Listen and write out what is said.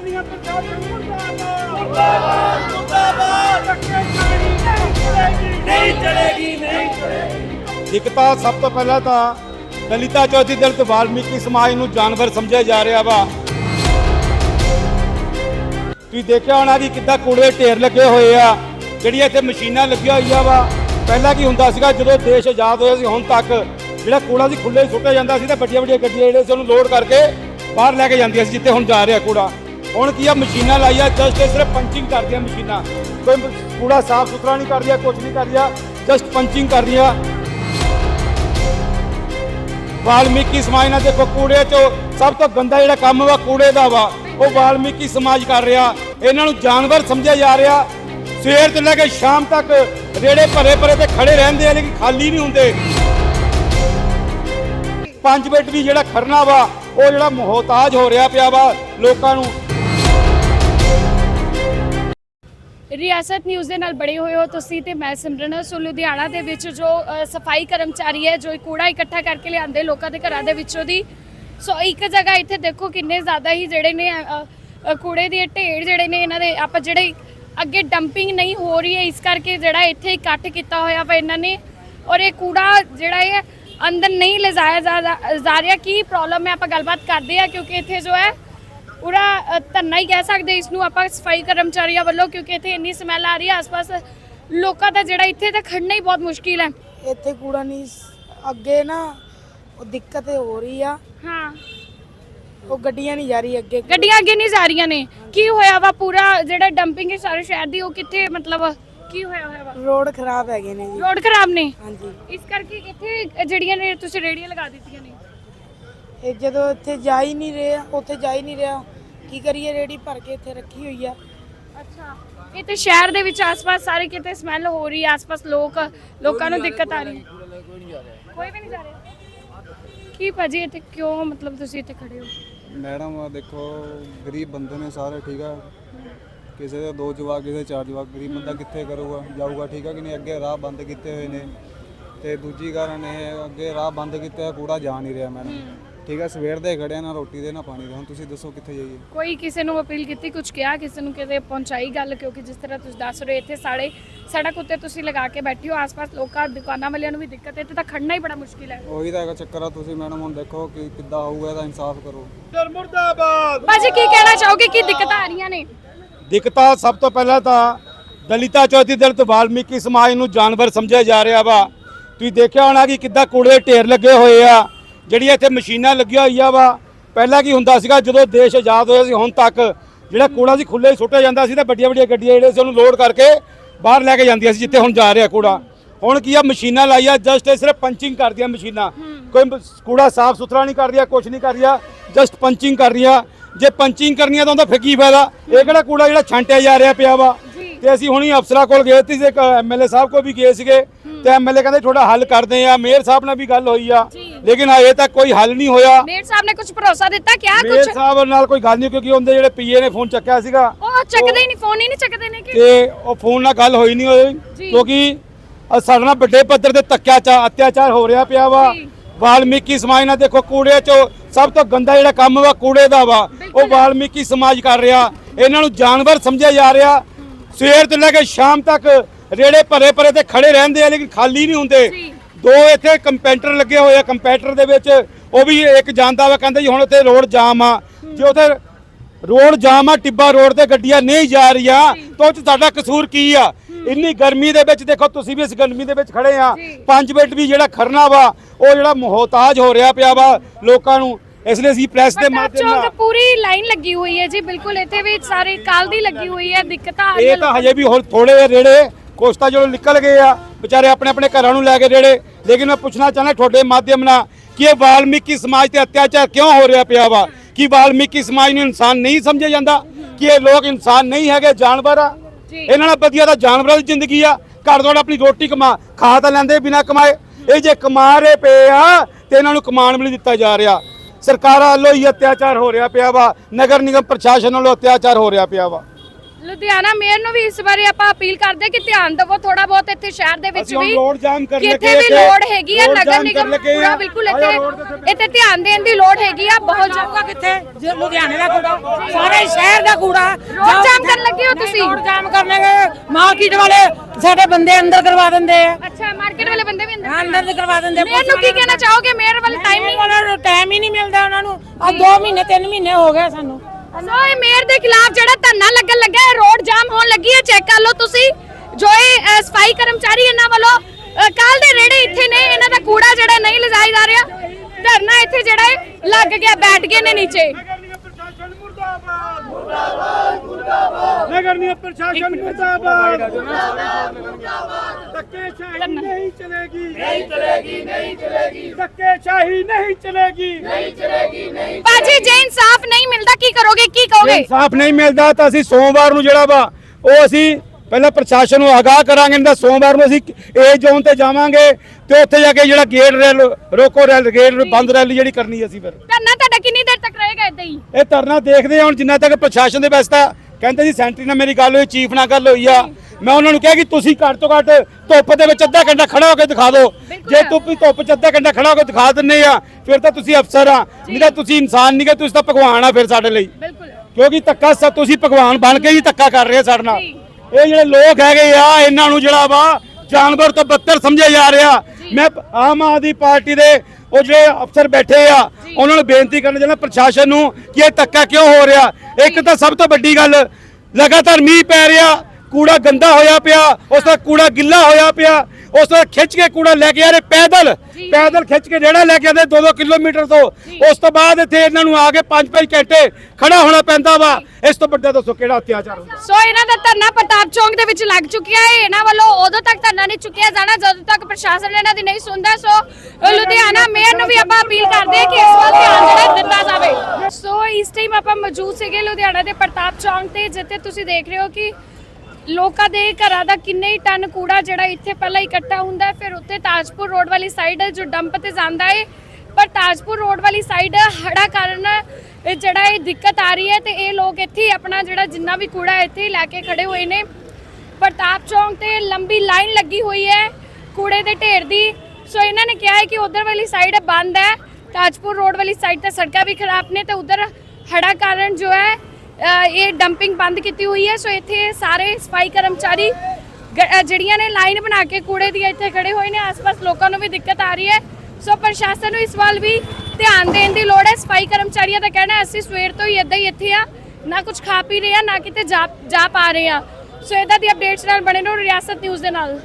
ਜਨਾਨੀਆਂ ਪ੍ਰਸ਼ਾਸਨ ਮੁਰਦਾਬਾਦ ਮੁਰਦਾਬਾਦ ਧੱਕੇਸ਼ਾਹੀ ਨਹੀਂ ਚਲੇਗੀ ਨਹੀਂ ਚਲੇਗੀ ਇੱਕ ਤਾਂ ਸਭ ਤੋਂ ਪਹਿਲਾਂ ਤਾਂ ਦਲਿਤਾ ਚੌਥੀ ਦਲਿਤ ਵਾਲਮੀਕੀ ਸਮਾਜ ਨੂੰ ਜਾਨਵਰ ਸਮਝਿਆ ਜਾ ਰਿਹਾ ਵਾ। ਤੁਸੀਂ ਦੇਖਿਆ ਹੋਣਾ ਕਿ ਕਿੱਦਾਂ ਕੂੜੇ ਢੇਰ ਲੱਗੇ ਹੋਏ ਆ, ਜਿਹੜੀਆਂ ਇੱਥੇ ਮਸ਼ੀਨਾਂ ਲੱਗੀਆਂ ਹੋਈਆਂ ਵਾ। ਪਹਿਲਾਂ ਕੀ ਹੁੰਦਾ ਸੀਗਾ, ਜਦੋਂ ਦੇਸ਼ ਆਜ਼ਾਦ ਹੋਇਆ ਸੀ, ਹੁਣ ਤੱਕ ਜਿਹੜਾ ਕੂੜਾ ਸੀ ਖੁੱਲੇ ਸੁੱਟਿਆ ਜਾਂਦਾ ਸੀ, ਤੇ ਵੱਡੀਆਂ ਵੱਡੀਆਂ ਗੱਡੀਆਂ ਜਿਹੜੇ ਸੀ, ਉਹਨੂੰ ਲੋਡ ਕਰਕੇ ਬਾਹਰ ਲੈ ਕੇ ਜਾਂਦੀਆਂ ਸੀ, ਜਿੱਥੇ ਹੁਣ ਜਾ ਰਿਹਾ ਕੂੜਾ। ਹੁਣ ਕੀ ਆ, ਮਸ਼ੀਨਾਂ ਲਾਈਆਂ ਜਸਟ ਸਿਰਫ ਪੰਚਿੰਗ ਕਰਦੀਆਂ ਮਸ਼ੀਨਾਂ। ਕੋਈ ਕੂੜਾ ਸਾਫ਼ ਸੁਥਰਾ ਨਹੀਂ ਕਰਦੀਆਂ ਕੁਝ ਨਹੀਂ ਕਰਦੀਆਂ ਜਸਟ ਪੰਚਿੰਗ ਕਰਦੀਆਂ ਵਾਲਮੀਕੀ ਸਮਾਜ ਨਾਲ ਦੇਖੋ, ਕੂੜੇ ਚੋਂ ਸਭ ਤੋਂ ਗੰਦਾ ਜਿਹੜਾ ਕੰਮ ਵਾ, ਕੂੜੇ ਦਾ ਵਾ, ਉਹ ਵਾਲਮੀਕੀ ਸਮਾਜ ਕਰ ਰਿਹਾ। ਇਹਨਾਂ ਨੂੰ ਜਾਨਵਰ ਸਮਝਿਆ ਜਾ ਰਿਹਾ। ਸਵੇਰ ਤੋਂ ਲੈ ਕੇ ਸ਼ਾਮ ਤੱਕ ਰੇੜੇ ਭਰੇ ਭਰੇ ਤੇ ਖੜੇ ਰਹਿੰਦੇ ਆ, ਲੇਕਿਨ ਖਾਲੀ ਨਹੀਂ ਹੁੰਦੇ। ਪੰਜ ਮਿੰਟ ਵੀ ਜਿਹੜਾ ਖਰਨਾ ਵਾ, ਉਹ ਜਿਹੜਾ ਮੁਹਤਾਜ ਹੋ ਰਿਹਾ ਪਿਆ ਵਾ ਲੋਕਾਂ ਨੂੰ। ਰਿਆਸਤ ਨਿਊਜ਼ ਦੇ ਨਾਲ ਬੜੇ ਹੋਏ ਹੋ ਤੁਸੀਂ ਤੇ ਮੈਂ ਸਿਮਰਨ, ਸੋ ਲੁਧਿਆਣਾ ਦੇ ਵਿੱਚ ਜੋ ਸਫ਼ਾਈ ਕਰਮਚਾਰੀ ਹੈ, ਜੋ ਕੂੜਾ ਇਕੱਠਾ ਕਰਕੇ ਲਿਆਂਦੇ ਲੋਕਾਂ ਦੇ ਘਰਾਂ ਦੇ ਵਿੱਚੋਂ ਦੀ। ਸੋ ਇੱਕ ਜਗ੍ਹਾ ਇੱਥੇ ਦੇਖੋ ਕਿੰਨੇ ਜ਼ਿਆਦਾ ਹੀ ਜਿਹੜੇ ਨੇ ਕੂੜੇ ਦੇ ਢੇਰ ਜਿਹੜੇ ਨੇ ਇਹਨਾਂ ਦੇ, ਆਪਾਂ ਜਿਹੜੇ ਅੱਗੇ ਡੰਪਿੰਗ ਨਹੀਂ ਹੋ ਰਹੀ ਹੈ, ਇਸ ਕਰਕੇ ਜਿਹੜਾ ਇੱਥੇ ਇਕੱਠ ਕੀਤਾ ਹੋਇਆ ਵਾ ਇਹਨਾਂ ਨੇ। ਔਰ ਇਹ ਕੂੜਾ ਜਿਹੜਾ ਹੈ ਅੰਦਰ ਨਹੀਂ ਲਿਜਾਇਆ ਜਾ ਜਾ ਰਿਹਾ, ਕੀ ਪ੍ਰੋਬਲਮ ਹੈ, ਆਪਾਂ ਗੱਲਬਾਤ ਕਰਦੇ ਆ ਕਿਉਂਕਿ ਇੱਥੇ ਜੋ ਹੈ ਪੂਰਾ ਧਰਨਾ ਹੀ ਕਹਿ ਸਕਦੇ ਇਸ ਨੂੰ ਆਪਾਂ ਸਫ਼ਾਈ ਕਰਮਚਾਰੀਆਂ ਵੱਲੋਂ ਕਿਉਂਕਿ ਇੱਥੇ ਇੰਨੀ ਸਮੈਲ ਆ ਰਹੀ ਹੈ ਆਸ-ਪਾਸ। ਲੋਕਾਂ ਦਾ ਜਿਹੜਾ ਇੱਥੇ ਤਾਂ ਖੜਨਾ ਹੀ ਬਹੁਤ ਮੁਸ਼ਕਿਲ ਹੈ। ਇੱਥੇ ਕੂੜਾ ਨਹੀਂ ਅੱਗੇ ਨਾ ਉਹ ਦਿੱਕਤ ਹੋ ਰਹੀ ਆ। ਹਾਂ। ਉਹ ਗੱਡੀਆਂ ਨਹੀਂ ਜਾ ਰਹੀ ਅੱਗੇ। ਗੱਡੀਆਂ ਅੱਗੇ ਨਹੀਂ ਜਾ ਰਹੀਆਂ ਨੇ। ਕੀ ਹੋਇਆ ਵਾ ਪੂਰਾ ਜਿਹੜਾ ਡੰਪਿੰਗ ਹੈ ਸਾਰੇ ਸ਼ਹਿਰ ਦੀ ਉਹ ਕਿੱਥੇ ਮਤਲਬ ਕੀ ਹੋਇਆ ਹੋਇਆ ਵਾ? ਰੋਡ ਖਰਾਬ ਹੈਗੇ ਨੇ ਜੀ। ਰੋਡ ਖਰਾਬ ਨੇ? ਹਾਂਜੀ। ਇਸ ਕਰਕੇ ਇੱਥੇ ਜਿਹੜੀਆਂ ਨੇ ਤੁਸੀਂ ਰੇੜੀਆਂ ਲਗਾ ਦਿੱਤੀਆਂ ਨੇ। ਇਹ ਜਦੋਂ ਇੱਥੇ ਜਾ ਹੀ ਨਹੀਂ ਰਿਹਾ ਉੱਥੇ ਜਾ ਹੀ ਨਹੀਂ ਰਿਹਾ। ਕੀ ਕਰੀਏ ਰੇੜੀ ਭਰ ਕੇ ਇੱਥੇ ਰੱਖੀ ਹੋਈ ਆ। ਅੱਛਾ। ਇਹ ਤੇ ਸ਼ਹਿਰ ਦੇ ਵਿੱਚ ਆਸ-ਪਾਸ ਸਾਰੇ ਕਿਤੇ ਸਮੈਲ ਹੋ ਰਹੀ ਹੈ ਆਸ-ਪਾਸ ਲੋਕ ਲੋਕਾਂ ਨੂੰ ਦਿੱਕਤ ਆ ਰਹੀ ਹੈ ਕੋਈ ਵੀ ਨਹੀਂ ਜਾ ਰਿਹਾ। ਕੀ ਭਾਜੀ ਇੱਥੇ ਕਿਉਂ ਮਤਲਬ ਤੁਸੀਂ ਇੱਥੇ ਖੜੇ ਹੋ? ਮੈਡਮ ਆ ਦੇਖੋ ਗਰੀਬ ਬੰਦੇ ਨੇ ਸਾਰੇ ਠੀਕ ਆ? ਕਿਸੇ ਦੇ ਦੋ ਜਵਾਕ ਕਿਸੇ ਦੇ ਚਾਰ ਜਵਾਕ ਗਰੀਬ ਬੰਦਾ ਕਿੱਥੇ ਕਰੂਗਾ ਜਾਊਗਾ ਠੀਕ ਆ ਕਿ ਨਹੀਂ? ਅੱਗੇ ਰਾਹ ਬੰਦ ਕੀਤੇ ਹੋਏ ਨੇ। ਤੇ ਦੂਜੀ ਕਾਰਨ ਇਹ ਅੱਗੇ ਰਾਹ ਬੰਦ ਕੀਤੇ ਆ ਕੂੜਾ ਜਾ ਨਹੀਂ ਰਿਹਾ ਮੈਡਮ। ਠੀਕ ਆ ਸਵੇਰ ਦੇ ਖੜੇ ਆ ਨਾ ਰੋਟੀ ਦੇ ਨਾ ਪਾਣੀ ਦੇ। ਹੁਣ ਤੁਸੀਂ ਦੱਸੋ ਕਿੱਥੇ ਜਾਈਏ? ਕੋਈ ਕਿਸੇ ਨੂੰ ਅਪੀਲ ਕੀਤੀ ਕੁਝ ਕਿਹਾ ਕਿਸੇ ਨੂੰ ਕਿਤੇ ਪਹੁੰਚਾਈ ਗੱਲ? ਕਿਉਂਕਿ ਜਿਸ ਤਰ੍ਹਾਂ ਤੁਸੀਂ ਦੱਸ ਰਹੇ ਹੋ, ਇੱਥੇ ਸਾੜੇ ਸੜਕ ਉੱਤੇ ਤੁਸੀਂ ਲਗਾ ਕੇ ਬੈਠੇ ਹੋ ਆਸ-ਪਾਸ ਲੋਕਾਂ ਦੁਕਾਨਾਂ ਵਾਲਿਆਂ ਨੂੰ ਵੀ ਦਿੱਕਤ ਹੈ ਇੱਥੇ ਤਾਂ ਖੜਨਾ ਹੀ ਬੜਾ ਮੁਸ਼ਕਿਲ ਹੈ। ਉਹੀ ਤਾਂ ਹੈਗਾ ਚੱਕਰ ਆ ਤੁਸੀਂ ਮੈਡਮ ਹੁਣ ਦੇਖੋ ਕਿ ਕਿੱਦਾਂ ਹੋਊਗਾ ਇਹਦਾ ਇਨਸਾਫ ਕਰੋ। ਮੁਰਦਾਬਾਦ! ਭਾਜੀ ਕੀ ਕਹਿਣਾ ਚਾਹੋਗੇ? ਕੀ ਦਿੱਕਤਾਂ ਆ ਰਹੀਆਂ ਨੇ? ਦਿੱਕਤਾਂ ਸਭ ਤੋਂ ਪਹਿਲਾਂ ਤਾਂ ਦਲਿਤਾ ਚੌਥੀ ਦਲਿਤ ਵਾਲਮੀਕੀ ਸਮਾਜ ਨੂੰ ਜਾਨਵਰ ਸਮਝਿਆ ਜਾ ਰਿਹਾ ਵਾ। ਤੁਸੀਂ ਦੇਖਿਆ ਹੋਣਾ ਕਿ ਕਿੱਦਾਂ ਕੂੜੇ ਦੇ ਢੇਰ ਲੱਗੇ ਹੋਏ ਆ। ਜਿਹੜੀਆਂ ਇੱਥੇ ਮਸ਼ੀਨਾਂ ਲੱਗੀਆਂ ਹੋਈਆਂ ਵਾ ਪਹਿਲਾਂ ਕੀ ਹੁੰਦਾ ਸੀਗਾ ਜਦੋਂ ਦੇਸ਼ ਆਜ਼ਾਦ ਹੋਇਆ ਸੀ ਹੁਣ ਤੱਕ ਜਿਹੜਾ ਕੂੜਾ ਸੀ ਖੁੱਲੇ ਸੁੱਟਿਆ ਜਾਂਦਾ ਸੀ ਤੇ ਵੱਡੀਆਂ ਵੱਡੀਆਂ ਗੱਡੀਆਂ ਜਿਹੜੇ ਸੀ ਉਹਨੂੰ ਲੋਡ ਕਰਕੇ ਬਾਹਰ ਲੈ ਕੇ ਜਾਂਦੀਆਂ ਸੀ ਜਿੱਥੇ ਹੁਣ ਜਾ ਰਿਹਾ ਕੂੜਾ। ਹੁਣ ਕੀ ਆ ਮਸ਼ੀਨਾਂ ਲਾਈਆਂ ਜਸਟ ਸਿਰਫ ਪੰਚਿੰਗ ਕਰਦੀਆਂ ਮਸ਼ੀਨਾਂ। ਕੋਈ ਕੂੜਾ ਸਾਫ਼ ਸੁਥਰਾ ਨਹੀਂ ਕਰਦੀਆਂ ਕੁਝ ਨਹੀਂ ਕਰਦੀਆਂ ਜਸਟ ਪੰਚਿੰਗ ਕਰ ਰਹੀਆਂ ਜੇ ਪੰਚਿੰਗ ਕਰਨੀਆਂ ਤਾਂ ਉਹਦਾ ਫਿਰ ਕੀ ਫਾਇਦਾ? ਇਹ ਕਿਹੜਾ ਕੂੜਾ ਜਿਹੜਾ ਛਾਂਟਿਆ ਜਾ ਰਿਹਾ ਪਿਆ ਵਾ? ਤੇ ਅਸੀਂ ਹੁਣੀ ਅਫਸਰਾਂ ਕੋਲ ਗਏ ਸੀ ਇੱਕ ਐਮਐਲਏ ਸਾਹਿਬ ਕੋਲ ਵੀ ਗਏ ਸੀਗੇ। ਤੇ ਐਮਐਲਏ ਕਹਿੰਦੇ ਥੋੜਾ ਹੱਲ ਕਰਦੇ ਆ। ਮੇਅਰ ਸਾਹਿਬ ਨਾਲ ਵੀ ਗੱਲ ਹੋਈ ਆ। ਲੇਕਿਨ ਅਜੇ ਤੱਕ ਕੋਈ ਹੱਲ ਨਹੀਂ ਹੋਇਆ। ਮੇਅਰ ਸਾਹਿਬ ਨੇ ਕੁਝ ਭਰੋਸਾ ਦਿੱਤਾ ਕਿਹਾ ਮੇਅਰ ਕੁਝ ਸਾਹਿਬ ਨਾਲ ਕੋਈ ਗੱਲ ਨਹੀਂ ਕਿਉਂਕਿ ਉਹਦੇ ਜਿਹੜੇ ਪੀਏ ਨੇ ਫੋਨ ਚੱਕਿਆ ਸੀਗਾ। ਉਹ ਚੱਕਦੇ ਹੀ ਨਹੀਂ ਫੋਨ ਹੀ ਨਹੀਂ ਚੱਕਦੇ ਨੇ ਕਿ? ਤੇ ਉਹ ਫੋਨ ਨਾਲ ਗੱਲ ਹੋਈ ਨਹੀਂ ਹੋਈ ਜੀ। ਕਿਉਂਕਿ ਸਾਡੇ ਨਾਲ ਵੱਡੇ ਪੱਧਰ ਤੇ ਤੱਕਿਆਚਾ ਅਤਿਆਚਾਰ ਹੋ ਰਿਹਾ ਪਿਆ ਵਾ। ਜੀ। ਵਾਲਮੀਕੀ ਸਮਾਜ ਨਾਲ ਦੇਖੋ ਕੂੜੇ ਚੋਂ ਸਭ ਤੋਂ ਗੰਦਾ ਜਿਹੜਾ ਕੰਮ ਵਾ ਕੂੜੇ ਦਾ ਵਾ। ਉਹ ਵਾਲਮੀਕੀ ਸਮਾਜ ਕਰ ਰਿਹਾ। ਇਹਨਾਂ ਨੂੰ ਜਾਨਵਰ ਸਮਝਿਆ ਜਾ ਰਿਹਾ। ਸਵੇਰ ਤੋਂ ਲੈ ਕੇ ਸ਼ਾਮ ਤੱਕ ਰੇੜੇ ਭਰੇ ਭਰੇ ਤੇ ਖੜੇ ਰਹਿੰਦੇ ਆ ਲੇਕਿਨ ਖਾਲੀ ਨਹੀਂ ਹੁੰਦੇ। ਜੀ। ਦੋ ਇੱਥੇ ਕੰਪੈਂਟਰ ਲੱਗੇ ਹੋਏ ਆ ਕੰਪੈਂਟਰ ਦੇ ਵਿੱਚ ਉਹ ਵੀ ਇੱਕ ਜਾਂਦਾ ਵਾ ਕਹਿੰਦੇ ਜੀ ਹੁਣ ਉੱਥੇ ਰੋਡ ਜਾਮ ਆ। ਜੇ ਉੱਥੇ ਰੋਡ ਜਾਮ ਆ ਟਿੱਬਾ ਰੋਡ ਤੇ ਗੱਡੀਆਂ ਨਹੀਂ ਜਾ ਰਹੀਆਂ ਤਾਂ ਉਹ ਚ ਸਾਡਾ ਕਸੂਰ ਕੀ ਆ? ਇੰਨੀ ਗਰਮੀ ਦੇ ਵਿੱਚ ਦੇਖੋ ਤੁਸੀਂ ਵੀ ਇਸ ਗਰਮੀ ਦੇ ਵਿੱਚ ਖੜੇ ਆ। ਪੰਜ ਮਿੰਟ ਵੀ ਜਿਹੜਾ ਖਰਨਾ ਵਾ ਉਹ ਜਿਹੜਾ ਮੁਹਤਾਜ ਹੋ ਰਿਹਾ ਪਿਆ ਵਾ ਲੋਕਾਂ ਨੂੰ। ਇਸ ਲਈ ਅਸੀਂ ਪ੍ਰੈਸ ਦੇ ਮਾਧਿਅਮ ਨਾਲ ਪੂਰੀ ਲਾਈਨ ਲੱਗੀ ਹੋਈ ਹੈ ਜੀ ਬਿਲਕੁਲ ਇੱਥੇ ਵੀ ਸਾਰੇ ਕਾਲ ਦੀ ਲੱਗੀ ਹੋਈ ਹੈ ਦਿੱਕਤਾਂ ਆ ਇਹ ਤਾਂ ਹਜੇ ਵੀ ਹੋਰ ਥੋੜੇ ਰੇੜੇ ਕੋਸਤਾ ਜਦੋਂ ਨਿਕਲ ਗਏ ਆ ਵਿਚਾਰੇ ਆਪਣੇ ਆਪਣੇ ਘਰਾਂ ਨੂੰ ਲੈ ਕੇ ਰੇੜੇ ਲੇਕਿਨ ਮੈਂ ਪੁੱਛਣਾ ਚਾਹੁੰਦਾ ਤੁਹਾਡੇ ਮਾਧਿਅਮ ਨਾਲ ਕਿ ਇਹ ਵਾਲਮੀਕੀ ਸਮਾਜ ਤੇ ਅਤਿਆਚਾਰ ਕਿਉਂ ਹੋ ਰਿਹਾ ਪਿਆ ਵਾ? ਕਿ ਵਾਲਮੀਕੀ ਸਮਾਜ ਨੂੰ ਇਨਸਾਨ ਨਹੀਂ ਸਮਝਿਆ ਜਾਂਦਾ? ਕਿ ਇਹ ਲੋਕ ਇਨਸਾਨ ਨਹੀਂ ਹੈਗੇ ਜਾਨਵਰ ਆ। ਇਹਨਾਂ ਨਾਲ ਵਧੀਆ ਤਾਂ ਜਾਨਵਰਾਂ ਦੀ ਜ਼ਿੰਦਗੀ ਆ। ਘਰ ਤੋਂ ਆਪਣੀ ਰੋਟੀ ਕਮਾ ਖਾ ਤਾਂ ਲੈਂਦੇ ਬਿਨਾ ਕਮਾਏ। ਇਹ ਜੇ ਕਮਾ ਰਹੇ ਪਏ ਆ ਤੇ ਇਹਨਾਂ ਨੂੰ ਕਮਾਣ ਵੀ ਨਹੀਂ ਦਿੱਤਾ ਜਾ ਰਿਹਾ। ਸਰਕਾਰਾਂ ਵੱਲੋਂ ਹੀ ਅਤਿਆਚਾਰ ਹੋ ਰਿਹਾ ਪਿਆ ਵਾ। ਨਗਰ ਨਿਗਮ ਪ੍ਰਸ਼ਾਸਨ ਵੱਲੋਂ ਅਤਿਆਚਾਰ ਹੋ ਰਿਹਾ ਪਿਆ ਵਾ। ਲੁਧਿਆਣਾ ਮੇਅਰ ਨੂੰ ਵੀ ਇਸ ਬਾਰੇ ਆਪਾਂ ਅਪੀਲ ਕਰਦੇ ਕਿ ਧਿਆਨ ਦਿਵੋ ਥੋੜਾ ਬਹੁਤ ਇੱਥੇ ਸ਼ਹਿਰ ਦੇ ਵਿੱਚ ਵੀ ਰੋਡ ਜਾਮ ਕਰਨ ਕਿ ਇੱਥੇ ਲੱਗੇ ਵੀ। ਲੋੜ ਹੈਗੀ ਆ ਨਗਰ ਨਿਗਮ ਕਰਨ ਲੱਗੇ ਪੂਰਾ ਆ। ਬਿਲਕੁਲ ਇੱਥੇ ਇੱਥੇ ਧਿਆਨ ਦੇਣ ਦੀ ਲੋੜ ਹੈਗੀ ਆ ਬਹੁਤ ਜਾਊਗਾ ਕਿੱਥੇ ਜੇ ਲੁਧਿਆਣੇ ਦਾ ਕੂੜਾ ਸਾਰੇ ਸ਼ਹਿਰ ਦਾ ਕੂੜਾ ਰੋਡ ਜਾਮ ਕਰਨ ਲੱਗੇ ਹੋ ਤੁਸੀਂ? ਰੋਡ ਜਾਮ ਕਰਨਗੇ ਮਾਰਕੀਟ ਵਾਲੇ ਸਾਡੇ ਬੰਦੇ ਅੰਦਰ ਕਰਵਾ ਦਿੰਦੇ ਆ। ਅੱਛਾ ਮਾਰਕੀਟ ਵਾਲੇ ਬੰਦੇ ਵੀ ਅੰਦਰ ਦੇ ਕਰਵਾ ਦਿੰਦੇ ਮੇਅਰ ਨੂੰ ਕੀ ਕਹਿਣਾ ਚਾਹੋਗੇ? ਮੇਅਰ ਵੱਲ ਟਾਈਮ ਨਹੀਂ ਉਹਨਾਂ ਨੂੰ ਟਾਈਮ ਹੀ ਨਹੀਂ ਮਿਲਦਾ ਉਹਨਾਂ ਨੂੰ। ਆ 2 ਮਹੀਨੇ 3 ਮਹੀਨੇ ਹੋ ਗਏ ਸਾਨੂੰ। ਸੋ ਇਹ ਮੇਅਰ ਦੇ ਖਿਲਾਫ ਜਿਹੜਾ ਧਰਨਾ ਲੱਗਣ ਲੱਗਾ ਹੈ ਰੋਡ ਜਾਮ ਹੋਣ ਲੱਗੀ ਹੈ ਚੈੱਕ ਕਰ ਲਓ ਤੁਸੀਂ। ਜੋ ਇਹ ਅ, ਸਫ਼ਾਈ ਕਰਮਚਾਰੀ ਇਹਨਾਂ ਵੱਲੋਂ ਕੱਲ ਦੇ ਰੇੜੇ ਇੱਥੇ ਨੇ ਇਹਨਾਂ ਦਾ ਕੂੜਾ ਜਿਹੜਾ ਨਹੀਂ ਲਿਜਾਇਆ ਜਾ ਰਿਹਾ। ਧਰਨਾ ਇੱਥੇ ਜਿਹੜਾ ਹੈ ਲੱਗ ਗਿਆ ਬੈਠ ਗਏ ਨੇ ਨੀਚੇ। ਪ੍ਰਸ਼ਾਸਨ ਮੁਰਦਾਬਾਦ। ਮੁਰਦਾਬਾਦ। ਪ੍ਰਸ਼ਾਸਨ ਮੁਰਦਾਬਾਦ! ਧੱਕੇ ਸ਼ਾਹੀ ਨਹੀਂ ਚਲੇਗੀ। ਨਹੀਂ ਚਲੇਗੀ ਨਹੀਂ ਚਲੇਗੀ। ਧੱਕੇ ਸ਼ਾਹੀ ਨਹੀਂ ਚਲੇਗੀ ਨਹੀਂ ਬਾਜੀ ਜੇ ਇਨਸਾਫ ਨਹੀਂ ਮਿਲਦਾ ਕੀ ਕਰੋਗੇ ਕੀ ਜੇ ਕਹੋਗੇ ਇਨਸਾਫ ਨਹੀਂ ਮਿਲਦਾ ਤਾਂ ਅਸੀਂ ਸੋਮਵਾਰ ਨੂੰ ਜਿਹੜਾ ਵਾ ਉਹ ਅਸੀਂ ਪਹਿਲਾਂ ਪ੍ਰਸ਼ਾਸਨ ਨੂੰ ਆਗਾਹ ਕਰਾਂਗੇ ਤਾਂ ਸੋਮਵਾਰ ਨੂੰ ਅਸੀਂ ਏ ਜ਼ੋਨ ਤੇ ਜਾਵਾਂਗੇ ਤੇ ਉੱਥੇ ਜਾ ਕੇ ਜਿਹੜਾ ਗੇਟ ਰੈਲ ਰੋਕੋ ਰੈਲ ਗੇਟ ਬੰਦ ਰੈਲੀ ਜਿਹੜੀ ਕਰਨੀ ਅਸੀਂ ਫਿਰ। ਧਰਨਾ ਤੁਹਾਡਾ ਕਿੰਨੀ ਦੇਰ ਤੱਕ ਰਹੇਗਾ ਇਦਾਂ ਹੀ? ਇਹ ਧਰਨਾ ਦੇਖਦੇ ਹਾਂ ਹੁਣ ਜਿੰਨਾ ਤੱਕ ਪ੍ਰਸ਼ਾਸਨ ਦੇ ਵਸਤਾ ਕਹਿੰਦੇ ਜੀ ਸੈਂਟਰੀ ਨਾਲ ਮੇਰੀ ਗੱਲ ਹੋਈ ਚੀਫ ਨਾਲ ਗੱਲ ਹੋਈ ਆ। ਮੈਂ ਉਹਨਾਂ ਨੂੰ ਕਿਹਾ ਕਿ ਤੁਸੀਂ ਘੱਟ ਤੋਂ ਘੱਟ ਧੁੱਪ ਦੇ ਵਿੱਚ ਅੱਧਾ ਘੰਟਾ ਖੜਾ ਹੋ ਕੇ ਦਿਖਾ ਦਿਓ। ਜੇ ਧੁੱਪ ਧੁੱਪ ਚ ਅੱਧਾ ਘੰਟਾ ਖੜਾ ਹੋ ਕੇ ਦਿਖਾ ਦਿੰਨੇ ਆ ਫਿਰ ਤਾਂ ਤੁਸੀਂ ਅਫਸਰ ਆ। ਨਹੀਂ ਤਾਂ ਤੁਸੀਂ ਇਨਸਾਨ ਨਹੀਂ ਗੇ ਤੁਸੀਂ ਤਾਂ ਭਗਵਾਨ ਆ ਫਿਰ ਸਾਡੇ ਲਈ। ਕਿਉਂਕਿ ਧੱਕਾ ਸਭ ਤੁਸੀਂ ਭਗਵਾਨ ਬਣ ਕੇ ਹੀ ਧੱਕਾ ਕਰ ਰਹੇ ਆ ਸਾਡੇ ਨਾਲ। ਇਹ ਜਿਹੜੇ ਲੋਕ ਹੈਗੇ ਆ ਇਹਨਾਂ ਨੂੰ ਜਿਹੜਾ ਵਾ ਜਾਨਵਰ ਤੋਂ ਬੱਤਰ ਸਮਝਿਆ ਜਾ ਰਿਹਾ। ਮੈਂ ਆਮ ਆਦਮੀ ਪਾਰਟੀ ਦੇ ਉਹ ਜਿਹੜੇ ਅਫਸਰ ਬੈਠੇ ਆ ਉਹਨਾਂ ਨੂੰ ਬੇਨਤੀ ਕਰਨ ਚਾਹੁੰਦਾ ਪ੍ਰਸ਼ਾਸਨ ਨੂੰ ਕਿ ਇਹ ਧੱਕਾ ਕਿਉਂ ਹੋ ਰਿਹਾ? ਇੱਕ ਤਾਂ ਸਭ ਤੋਂ ਵੱਡੀ ਗੱਲ ਲਗਾਤਾਰ ਮੀਂਹ ਪੈ ਰਿਹਾ ਕੂੜਾ ਗੰਦਾ ਹੋਇਆ ਪਿਆ ਉਸ ਦਾ ਕੂੜਾ ਗਿੱਲਾ ਹੋਇਆ ਪਿਆ। ਉਸ ਤੋਂ ਖਿੱਚ ਕੇ ਕੂੜਾ ਲੈ ਕੇ ਆ ਰਹੇ ਪੈਦਲ। ਪੈਦਲ ਖਿੱਚ ਕੇ ਜਿਹੜਾ ਲੈ ਕੇ ਆਉਂਦੇ 2-2 ਕਿਲੋਮੀਟਰ ਤੋਂ। ਉਸ ਤੋਂ ਬਾਅਦ ਇੱਥੇ ਇਹਨਾਂ ਨੂੰ ਆ ਕੇ 5-5 ਘੰਟੇ ਖੜਾ ਹੋਣਾ ਪੈਂਦਾ ਵਾ। ਇਸ ਤੋਂ ਵੱਡਾ ਦੱਸੋ ਕਿਹੜਾ ਅਤਿਆਚਾਰ ਹੁੰਦਾ? ਸੋ ਇਹਨਾਂ ਦਾ ਧਰਨਾ ਪ੍ਰਤਾਪ ਚੌਂਕ ਦੇ ਵਿੱਚ ਲੱਗ ਚੁੱਕਿਆ ਹੈ। ਇਹਨਾਂ ਵੱਲੋਂ ਉਦੋਂ ਤੱਕ ਧਰਨਾ ਨਹੀਂ ਚੁੱਕਿਆ ਜਾਣਾ ਜਦੋਂ ਤੱਕ ਪ੍ਰਸ਼ਾਸਨ ਇਹਨਾਂ ਦੀ ਨਹੀਂ ਸੁਣਦਾ। ਸੋ ਲੁਧਿਆਣਾ ਮੇਅਰ ਨੂੰ ਵੀ ਆਪਾਂ ਅਪੀਲ ਕਰਦੇ ਹਾਂ ਕਿ ਇਸ ਵੱਲ ਧਿਆਨ ਜਿਹੜਾ ਦਿੱਤਾ ਜਾਵੇ। ਸੋ ਇਸ ਟਾਈਮ ਆਪਾਂ ਮੌਜੂਦ ਸੀਗੇ ਲੁਧਿਆਣਾ ਦੇ ਪ੍ਰਤਾਪ ਚੌਂਕ ਤੇ ਜਿੱਥੇ ਤੁਸੀਂ ਦੇਖ ਰਹੇ ਹੋ ਕਿ ਲੋਕਾਂ ਦੇ ਘਰਾਂ ਦਾ ਕਿੰਨੇ ਹੀ ਟਨ ਕੂੜਾ ਜਿਹੜਾ ਇੱਥੇ ਪਹਿਲਾਂ ਇਕੱਠਾ ਹੁੰਦਾ ਹੈ, ਫਿਰ ਉੱਥੇ ਤਾਜਪੁਰ ਰੋਡ ਵਾਲੀ ਸਾਈਡ ਜੋ ਡੰਪ ਤੇ ਜਾਂਦਾ ਹੈ ਪਰ ਤਾਜਪੁਰ ਰੋਡ ਵਾਲੀ ਸਾਈਡ ਹੜਾ ਕਾਰਨ ਇਹ ਜਿਹੜਾ ਇਹ ਦਿੱਕਤ ਆ ਰਹੀ ਹੈ ਤੇ ਇਹ ਲੋਕ ਇੱਥੇ ਹੀ ਆਪਣਾ ਜਿਹੜਾ ਜਿੰਨਾ ਵੀ ਕੂੜਾ ਇੱਥੇ ਹੀ ਲੈ ਕੇ ਖੜੇ ਹੋਏ ਨੇ। ਪ੍ਰਤਾਪ ਚੌਂਕ ਤੇ ਲੰਬੀ ਲਾਈਨ ਲੱਗੀ ਹੋਈ ਹੈ ਕੂੜੇ ਦੇ ਢੇਰ ਦੀ। ਸੋ ਇਹਨਾਂ ਨੇ ਕਿਹਾ ਹੈ ਕਿ ਉਧਰ ਵਾਲੀ ਸਾਈਡ ਬੰਦ ਹੈ। ਤਾਜਪੁਰ ਰੋਡ ਵਾਲੀ ਸਾਈਡ ਤੇ ਸੜਕਾਂ ਵੀ ਖਰਾਬ ਨੇ ਤੇ ਉਧਰ ਹੜਾ ਕਾਰਨ ਜੋ ਹੈ ਇਹ ਡੰਪਿੰਗ ਬੰਦ ਕੀਤੀ ਹੋਈ ਹੈ, ਸੋ ਇੱਥੇ ਸਾਰੇ ਸਫ਼ਾਈ ਕਰਮਚਾਰੀ ਗ- ਜਿਹੜੀਆਂ ਨੇ ਲਾਈਨ ਬਣਾ ਕੇ ਕੂੜੇ ਦੀ ਇੱਥੇ ਖੜੇ ਹੋਏ ਨੇ, ਆਸ-ਪਾਸ ਲੋਕਾਂ ਨੂੰ ਵੀ ਦਿੱਕਤ ਆ ਰਹੀ ਹੈ। ਸੋ ਪ੍ਰਸ਼ਾਸਨ ਨੂੰ ਇਸ ਵੱਲ ਵੀ ਧਿਆਨ ਦੇਣ ਦੀ ਲੋੜ ਹੈ। ਸਫ਼ਾਈ ਕਰਮਚਾਰੀਆਂ ਦਾ ਕਹਿਣਾ ਅਸੀਂ ਸਵੇਰ ਤੋਂ ਹੀ ਇੱਦਾਂ ਹੀ ਇੱਥੇ ਆ, ਨਾ ਕੁਝ ਖਾ ਪੀ ਰਹੇ ਆ, ਨਾ ਕਿਤੇ ਜਾ ਜਾ ਪਾ ਰਹੇ ਆ। ਸੋ ਇਹਦਾ ਦੀ ਅਪਡੇਟਸ ਨਾਲ ਬਣੇ ਰਹੋ, ਰਿਆਸਤ ਨਿਊਜ਼ ਦੇ ਨਾਲ।